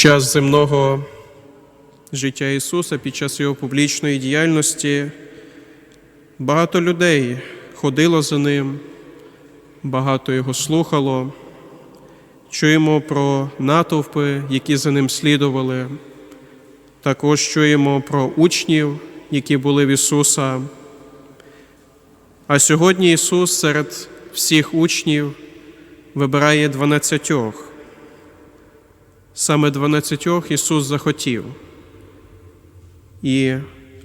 час земного життя Ісуса, під час Його публічної діяльності, багато людей ходило за Ним, багато Його слухало. Чуємо про натовпи, які за ним слідували. Також чуємо про учнів, які були в Ісуса. А сьогодні Ісус серед всіх учнів вибирає дванадцятьох. Саме дванадцятьох Ісус захотів. І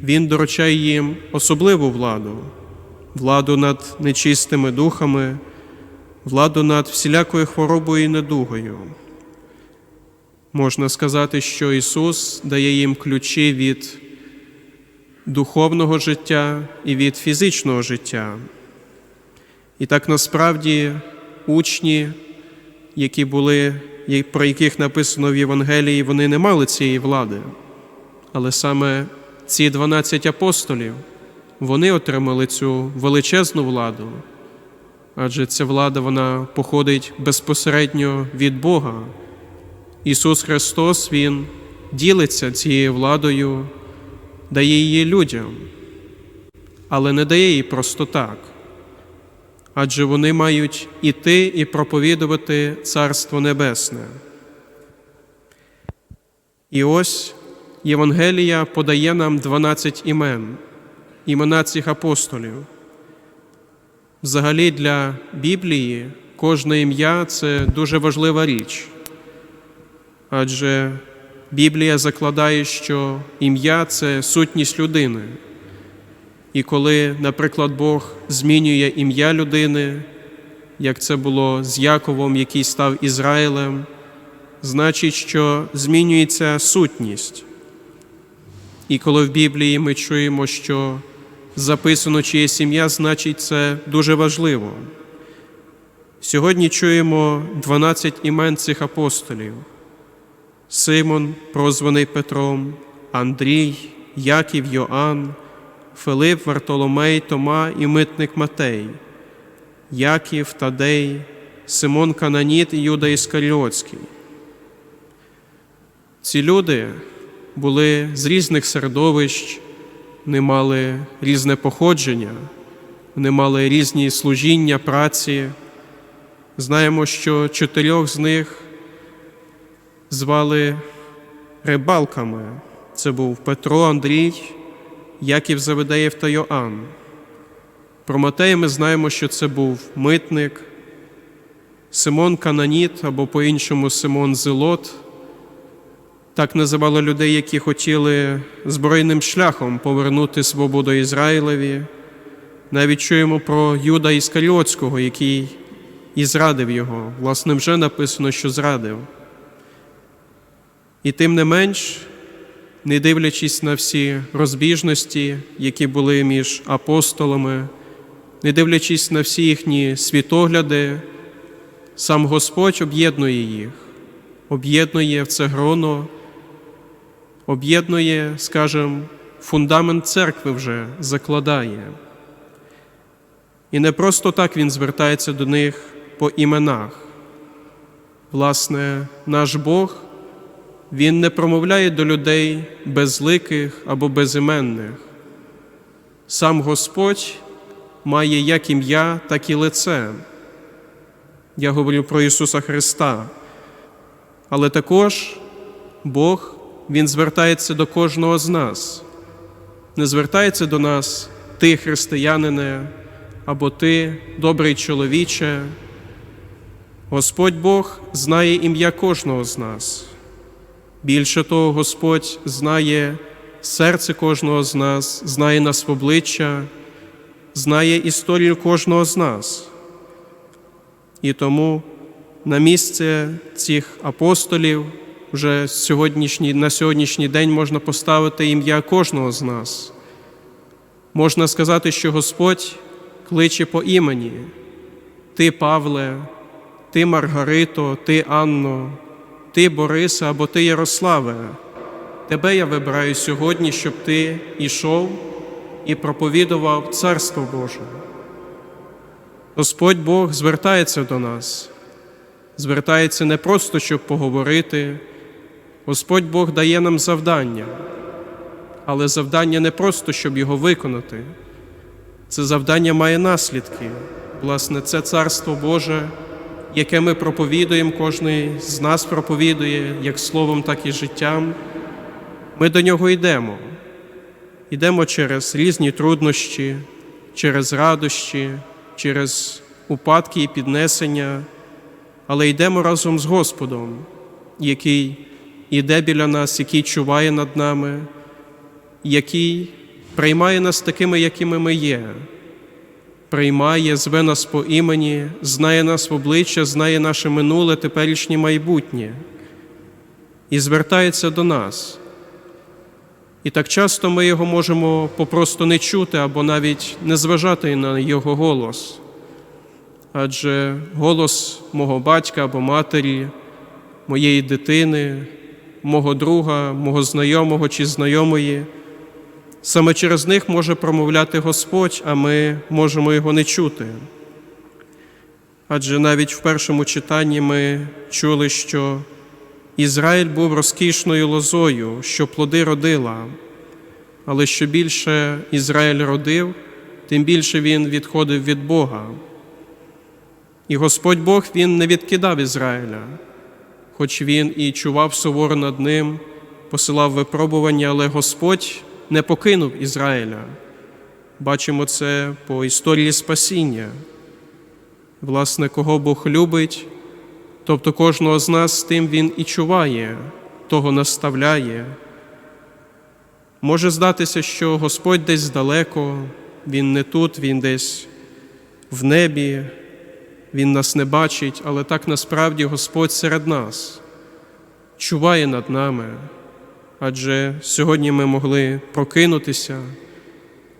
Він доручає їм особливу владу, владу над нечистими духами, владу над всілякою хворобою і недугою. Можна сказати, що Ісус дає їм ключі від духовного життя і від фізичного життя. І так насправді учні, які були, про яких написано в Євангелії, вони не мали цієї влади. Але саме ці 12 апостолів вони отримали цю величезну владу, адже ця влада вона походить безпосередньо від Бога. Ісус Христос Він ділиться цією владою, дає її людям, але не дає її просто так. Адже вони мають іти і проповідувати Царство Небесне. І ось Євангелія подає нам 12 імен, імена цих апостолів. Взагалі для Біблії кожне ім'я це дуже важлива річ, адже Біблія закладає, що ім'я це сутність людини. І коли, наприклад, Бог змінює ім'я людини, як це було з Яковом, який став Ізраїлем, значить, що змінюється сутність. І коли в Біблії ми чуємо, що записано чиє сім'я, значить це дуже важливо. Сьогодні чуємо 12 імен цих апостолів: Симон, прозваний Петром, Андрій, Яків Йоанн, Филип, Вартоломей, Тома і митник Матей, Яків, Тадей, Симон Кананіт і Юда Іскаріотський. Ці люди були з різних середовищ, вони мали різне походження, вони мали різні служіння, праці. Знаємо, що чотирьох з них звали рибалками. Це був Петро, Андрій, Яків Заведеєв та Йоанн. Про Матея ми знаємо, що це був митник, Симон Кананіт або по-іншому Симон Зелот. Так називали людей, які хотіли збройним шляхом повернути свободу Ізраїлеві. Навіть чуємо про Юда Іскаріотського, який і зрадив його. Власне, вже написано, що зрадив. І тим не менш, не дивлячись на всі розбіжності, які були між апостолами, не дивлячись на всі їхні світогляди, сам Господь об'єднує їх, об'єднує в це гроно, об'єднує, скажімо, фундамент церкви вже закладає. І не просто так Він звертається до них по іменах. Власне, наш Бог, Він не промовляє до людей безликих або безіменних. Сам Господь має як ім'я, так і лице. Я говорю про Ісуса Христа. Але також Бог, Він звертається до кожного з нас, не звертається до нас, ти, християнине, або ти, добрий чоловіче. Господь Бог знає ім'я кожного з нас. Більше того, Господь знає серце кожного з нас, знає нас в обличчя, знає історію кожного з нас. І тому на місце цих апостолів вже сьогоднішній, на сьогоднішній день можна поставити ім'я кожного з нас. Можна сказати, що Господь кличе по імені Ти, Павле, Ти Маргарито, Ти Анно, Ти Бориса або Ти Ярославе. Тебе я вибираю сьогодні, щоб ти ішов і проповідував Царство Боже. Господь Бог звертається до нас, звертається не просто, щоб поговорити, Господь Бог дає нам завдання, але завдання не просто, щоб його виконати. Це завдання має наслідки. Власне, це Царство Боже, яке ми проповідуємо, кожен з нас проповідує як словом, так і життям. Ми до нього йдемо. Йдемо через різні труднощі, через радощі, через упадки і піднесення, але йдемо разом з Господом, який іде біля нас, який чуває над нами, який приймає нас такими, якими ми є, приймає, зве нас по імені, знає нас в обличчя, знає наше минуле, теперішнє майбутнє і звертається до нас. І так часто ми його можемо попросту не чути або навіть не зважати на його голос. Адже голос мого батька або матері, моєї дитини, мого друга, мого знайомого чи знайомої, саме через них може промовляти Господь, а ми можемо його не чути. Адже навіть в першому читанні ми чули, що Ізраїль був розкішною лозою, що плоди родила, але що більше Ізраїль родив, тим більше він відходив від Бога. І Господь Бог він не відкидав Ізраїля, хоч він і чував суворо над ним, посилав випробування, але Господь не покинув Ізраїля. Бачимо це по історії спасіння. Власне, кого Бог любить, тобто кожного з нас тим Він і чуває, того наставляє. Може здатися, що Господь десь далеко, Він не тут, Він десь в небі, Він нас не бачить, але так насправді Господь серед нас чуває над нами, адже сьогодні ми могли прокинутися,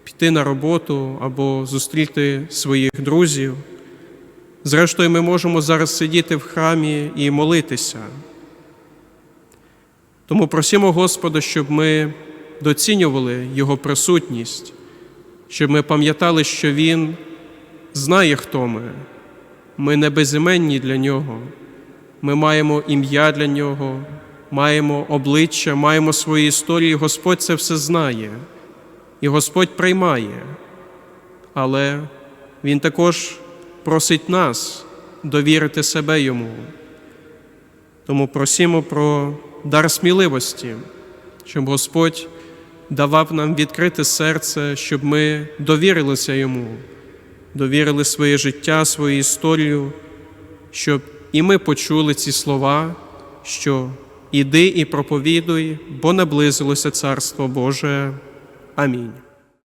піти на роботу або зустріти своїх друзів. Зрештою, ми можемо зараз сидіти в храмі і молитися. Тому просимо Господа, щоб ми доцінювали Його присутність, щоб ми пам'ятали, що Він знає, хто ми. Ми не безіменні для Нього. Ми маємо ім'я для Нього, маємо обличчя, маємо свої історії. Господь це все знає, і Господь приймає. Але Він також просить нас довірити себе Йому. Тому просимо про дар сміливості, щоб Господь давав нам відкрите серце, щоб ми довірилися Йому, довірили своє життя, свою історію, щоб і ми почули ці слова, що іди і проповідуй, бо наблизилося Царство Боже. Амінь.